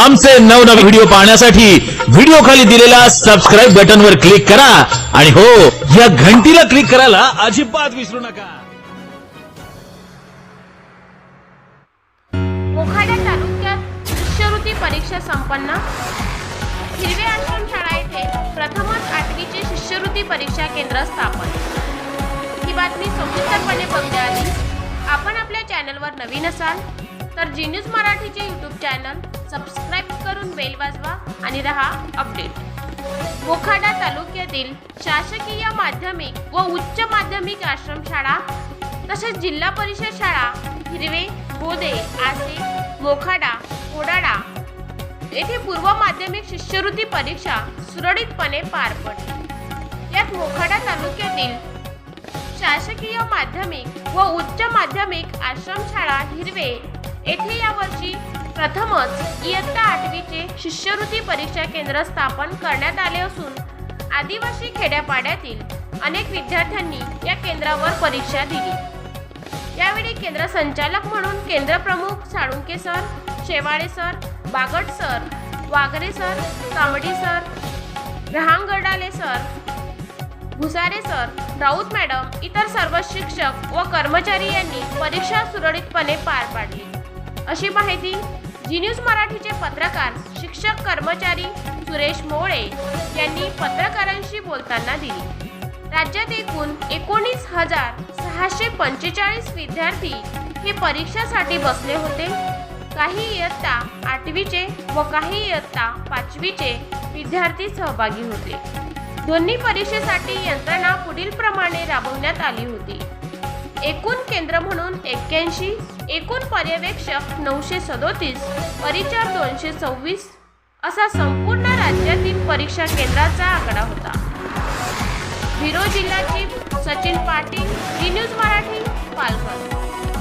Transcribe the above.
आमचे नवनवे व्हिडिओ पाहण्यासाठी व्हिडिओ खाली दिलेल्या सबस्क्राईब बटनवर क्लिक करा. आणि हो या घंटीला क्लिक करायला अजिबात विसरू नका. मोखाड्या तालुक्यात शिष्यवृत्ती परीक्षा संपन्न. हिरवे आश्रम शाळा येथे प्रथमच आठवीचे शिष्यवृत्ती परीक्षा केंद्र स्थापन. ही बातमी सविस्तरपणे बघण्याआधी आपण आपल्या चॅनलवर नवीन असाल तर जी न्यूज मराठीचे यूट्यूब चॅनल सबस्क्राईब करून बेल वाजवा आणि रहा अपडेट मोखाडा तालुक्यातील शासकीय माध्यमिक व उच्च माध्यमिक आश्रमशाळा तसेच जिल्हा परिषद शाळा हिरवे बोदे आसे मोखाडा कोडाडा येथे पूर्व माध्यमिक शिष्यवृत्ती परीक्षा सुरळीतपणे पार पडली. यात मोखाडा तालुक्यातील शासकीय माध्यमिक व उच्च माध्यमिक आश्रमशाळा हिरवे येथे यावर्षी प्रथमच इयत्ता आठवीचे शिष्यवृत्ती परीक्षा केंद्र स्थापन करण्यात आले असून आदिवासी खेड्यापाड्यातील अनेक विद्यार्थ्यांनी या केंद्रावर परीक्षा दिली. यावेळी केंद्र संचालक म्हणून केंद्र प्रमुख Salunke sir Shewale sir Bagat sir Wagre sir Tambadi sir Rahangdale sir Bhusare sir Raut madam इतर सर्व शिक्षक व कर्मचारी यांनी परीक्षा सुरळीतपणे पार पाडली. अशी माहिती जी न्यूज मराठीचे पत्रकार शिक्षक कर्मचारी सुरेश मोळे यांनी पत्रकारांशी बोलताना दिली. राज्यात एकूण एकोणीस हजार सहाशे पंचेचाळीस विद्यार्थी हे परीक्षासाठी बसले होते. काही इयत्ता आठवीचे व काही इयत्ता पाचवीचे विद्यार्थी सहभागी होते. दोन्ही परीक्षेसाठी यंत्रणा पुढील प्रमाणे राबवण्यात आली होती. एकूण केंद्र म्हणून एक्क्याऐंशी एकूण पर्यवेक्षक नऊशे सदोतीस परिचार दोनशे सव्वीस असा संपूर्ण राज्यातील परीक्षा केंद्राचा आकडा होता. हिरो जिल्ह्याची